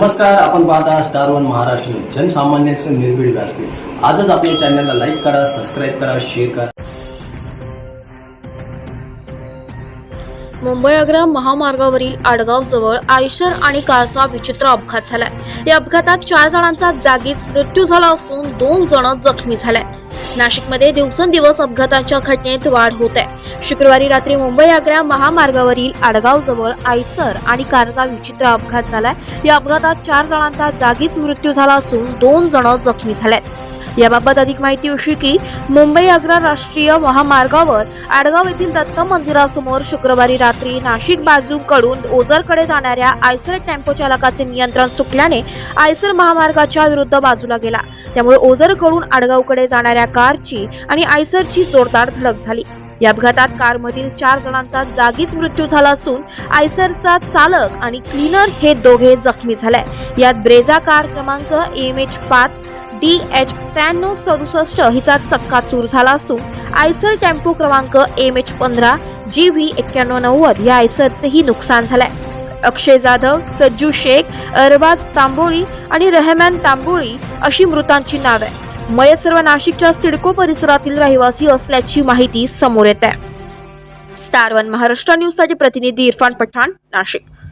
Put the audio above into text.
नमस्कार आपण पाहता स्टार वन महाराष्ट्र जनसामान्यांचं निर्भीड व्यासपीठ. आजच आपल्या चॅनलला लाईक करा सबस्क्राईब करा शेअर करा. मुंबई आग्रा महामार्गावरील आडगाव जवळ आयशर आणि कारचा विचित्र अपघात झालाय. या अपघातात चार जणांचा जागीच मृत्यू झाला असून दोन जण जखमी झालेत. नाशिकमध्ये दिवसेंदिवस अपघातांच्या घटनेत वाढ होत आहे. शुक्रवारी रात्री मुंबई आग्रा महामार्गावरील आडगाव जवळ आयसर आणि कारचा विचित्र अपघात झालाय. या अपघातात चार जणांचा जागीच मृत्यू झाला असून दोन जण जखमी झालेत. याबाबत अधिक माहिती अशी की मुंबई आग्रा राष्ट्रीय महामार्गावर आडगाव येथील दत्त मंदिरासमोर शुक्रवारी रात्री नाशिक बाजूकडून ओझरकडे जाणाऱ्या आयसर टेम्पो चालकाचे नियंत्रण सुटल्याने आयसर महामार्गाच्या विरुद्ध बाजूला गेला. त्यामुळे ओझरकडून आडगावकडे जाणाऱ्या कारची आणि आयसरची जोरदार धडक झाली. या अपघातात कारमधील चार जणांचा जागीच मृत्यू झाला असून आयसरचा चालक आणि क्लीनर हे दोघे जखमी झाले. यात ब्रेझा कार क्रमांक एम एच पाच डी एच त्र्याण्णव सदुसष्ट हिचा चक्का चूर झाला असून आयसर टेम्पो क्रमांक एम एच पंधरा जी व्ही एक्क्याण्णव नव्वद या आयसरचेही नुकसान झालंय. अक्षय जाधव सज्जू शेख अरबाज तांबोळी आणि रहमान तांबोळी अशी मृतांची नावे. आहे मयत सर्व नाशिकच्या सिडको परिसरातील रहिवासी असल्याची माहिती समोर येत आहे. स्टार वन महाराष्ट्र न्यूजसाठी प्रतिनिधी इरफान पठाण नाशिक.